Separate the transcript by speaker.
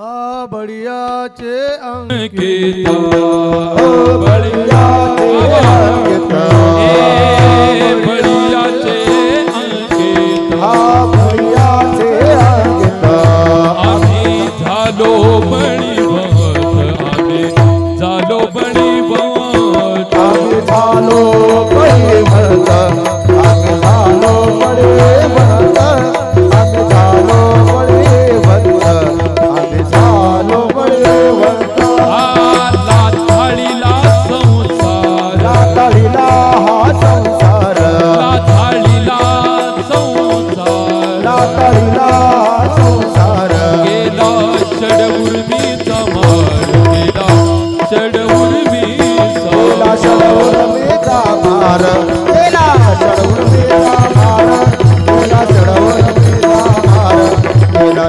Speaker 1: આ બળિયા છે અંકિત. બળિયા